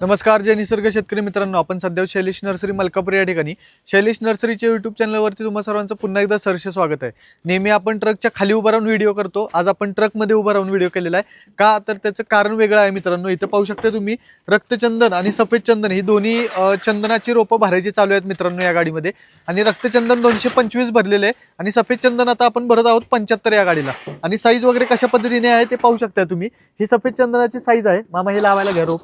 नमस्कार जय निसर्ग शेतकरी मित्रांनो. आपण सध्या शैलेश नर्सरी मलकापूर या ठिकाणी. शैलेश नर्सरीच्या युट्यूब चॅनलवरती तुम्हा सर्वांचं पुन्हा एकदा सरसे स्वागत आहे. नेहमी आपण ट्रकच्या खाली उभं राहून व्हिडिओ करतो. आज आपण ट्रकमध्ये उभं राहून व्हिडिओ केलेला आहे. का? तर त्याचं कारण वेगळं आहे मित्रांनो. इथं पाहू शकता तुम्ही रक्तचंदन आणि सफेद चंदन ही दोन्ही चंदनाची रोपं भरायची चालू आहेत मित्रांनो या गाडीमध्ये. आणि रक्तचंदन दोनशे पंचवीस भरलेले आहे. आणि सफेद चंदन आता आपण भरत आहोत पंच्याहत्तर या गाडीला. आणि साईज वगैरे कशा पद्धतीने आहे ते पाहू शकता तुम्ही. ही सफेद चंदनाची साईज आहे. मामा हे लावायला घ्या रोप.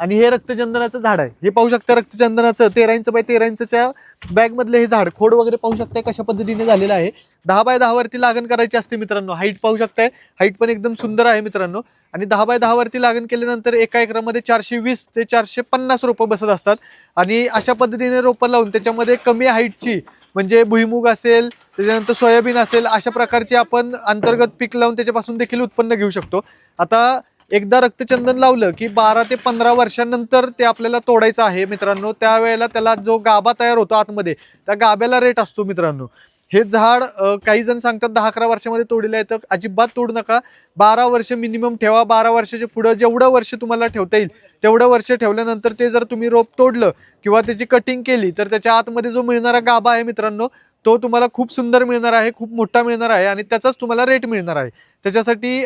आणि हे रक्तचंदनाचं झाड आहे. हे पाहू शकता रक्तचंदनाचं तेरा इंच बाय तेरा इंचच्या बॅग मधलं हे झाड. खोड वगैरे पाहू शकताय कशा पद्धतीने झालेलं आहे. दहा बाय दहा वरती लागण करायची असते मित्रांनो. हाईट पाहू शकताय. हाईट पण एकदम सुंदर आहे मित्रांनो. आणि दहा बाय दहा वरती लागण केल्यानंतर एका एकरामध्ये चारशे वीस ते चारशे पन्नास रोपं बसत असतात. आणि अशा पद्धतीने रोपं लावून त्याच्यामध्ये कमी हाईटची म्हणजे भुईमुग असेल त्याच्यानंतर सोयाबीन असेल अशा प्रकारचे आपण अंतर्गत पीक लावून त्याच्यापासून देखील उत्पन्न घेऊ शकतो. आता एकदा रक्तचंदन लावलं की बारा ते पंधरा वर्षांनंतर ते आपल्याला तोडायचं आहे मित्रांनो. त्यावेळेला त्याला जो गाभा तयार होतो आतमध्ये त्या गाभ्याला रेट असतो मित्रांनो. हे झाड काही जण सांगतात दहा अकरा वर्षामध्ये तोडलेलं आहे तर अजिबात तोडू नका. बारा वर्ष मिनिमम ठेवा. बारा वर्षाच्या पुढं जेवढं वर्ष तुम्हाला ठेवता येईल तेवढं वर्ष ठेवल्यानंतर ते जर तुम्ही रोप तोडलं किंवा त्याची कटिंग केली तर त्याच्या आतमध्ये जो मिळणारा गाभा आहे मित्रांनो तो तुम्हाला खूप सुंदर मिळणार आहे खूप मोठा मिळणार आहे आणि त्याचाच तुम्हाला रेट मिळणार आहे. त्याच्यासाठी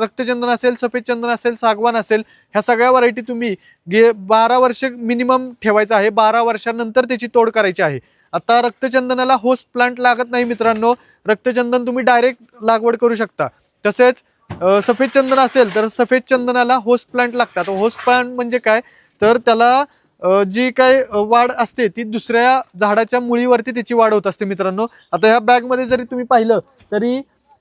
रक्तचंदन असेल सफेद चंदन असेल सागवान असेल ह्या सगळ्या व्हरायटी तुम्ही गे बारा वर्ष मिनिमम ठेवायचं आहे बारा वर्षानंतर त्याची तोड करायची आहे. आता रक्तचंदनाला होस्ट प्लांट लागत नाही मित्रांनो रक्तचंदन तुम्ही डायरेक्ट लागवड करू शकता. तसेच सफेदचंदन सफेद चंदन असेल तर सफेद चंदनाला होस्ट प्लांट लागतात. होस्ट प्लांट म्हणजे काय? तर त्याला जी काय वाढ असते ती दुसऱ्या झाडाच्या मुळीवरती त्याची वाढ होत असते मित्रांनो. आता ह्या बॅगमध्ये जरी तुम्ही पाहिलं तरी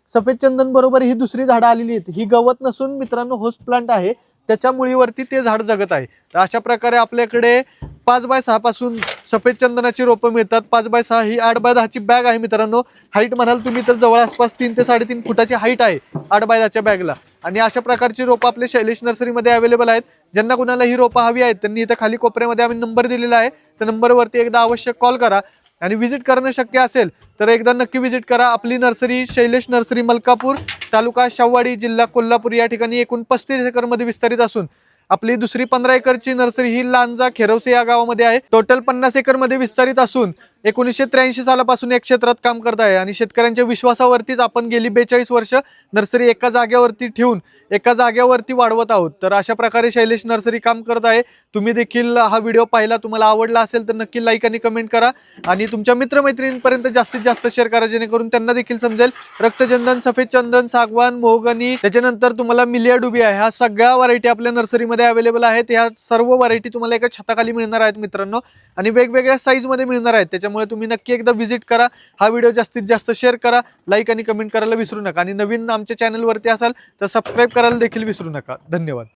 सफेद चंदन बरोबर ही दुसरी झाडं आलेली आहेत. ही गवत नसून मित्रांनो होस्ट प्लांट आहे. त्याच्या मुळीवरती ते झाड जगत आहे. तर अशा प्रकारे आपल्याकडे पाच बाय सहा पासून सफेद चंदनाची रोपं मिळतात. पाच बाय सहा ही आठ बाय दहाची बॅग आहे मित्रांनो. हाईट म्हणाल तुम्ही तर जवळ आसपास तीन ते साडेतीन फुटाची हाईट आहे आठ बाय दहाच्या बॅगला. आणि अशा प्रकारची रोपं आपल्या शैलेश नर्सरीमध्ये अवेलेबल आहेत. ज्यांना कुणाला ही रोपं हवी आहेत त्यांनी इथं खाली कोपऱ्यामध्ये आम्ही नंबर दिलेला आहे. त्या नंबरवरती एकदा आवश्यक कॉल करा. आणि व्हिजिट करणं शक्य असेल तर एकदा नक्की व्हिजिट करा. आपली नर्सरी शैलेश नर्सरी मलकापूर तालुका शाहवाडी जिल्हा कोल्हापूर या ठिकाणी एकूण पस्तीस एकरमध्ये विस्तारित असून आपली दुसरी पंधरा एकरची नर्सरी ही लांजा खेरवसे या गावामध्ये आहे. टोटल पन्नास एकरमध्ये विस्तारित असून एकोणीसशे त्र्याऐंशी सालापासून या क्षेत्रात काम करत आहे आणि शेतकऱ्यांच्या विश्वासावरतीच आपण गेली बेचाळीस वर्ष नर्सरी एका जागेवरती ठेवून एका जागेवरती वाढवत आहोत. तर अशा प्रकारे शैलेश नर्सरी काम करत आहे. तुम्ही देखील हा व्हिडिओ पाहिला तुम्हाला आवडला असेल तर नक्की लाईक आणि कमेंट करा. आणि तुमच्या मित्रमैत्रिणींपर्यंत जास्तीत जास्त शेअर करा जेणेकरून त्यांना देखील समजेल. रक्तचंदन सफेद चंदन सागवान मोहगनी त्याच्यानंतर तुम्हाला मिलिया डुबी आहे. ह्या सगळ्या व्हरायटी आपल्या नर्सरीमध्ये अवेलेबल आहेत. ह्या सर्व व्हरायटी तुम्हाला एका छताखाली मिळणार आहेत मित्रांनो. आणि वेगवेगळ्या साईजमध्ये मिळणार आहेत. त्याच्या त्यामुळे तुम्ही नक्की एकदा व्हिजिट करा. हा व्हिडिओ जास्तीत जास्त शेअर करा. लाईक आणि कमेंट करायला विसरू नका. आणि नवीन आमच्या चॅनलवरती असाल तर सबस्क्राईब करायला देखील विसरू नका. धन्यवाद.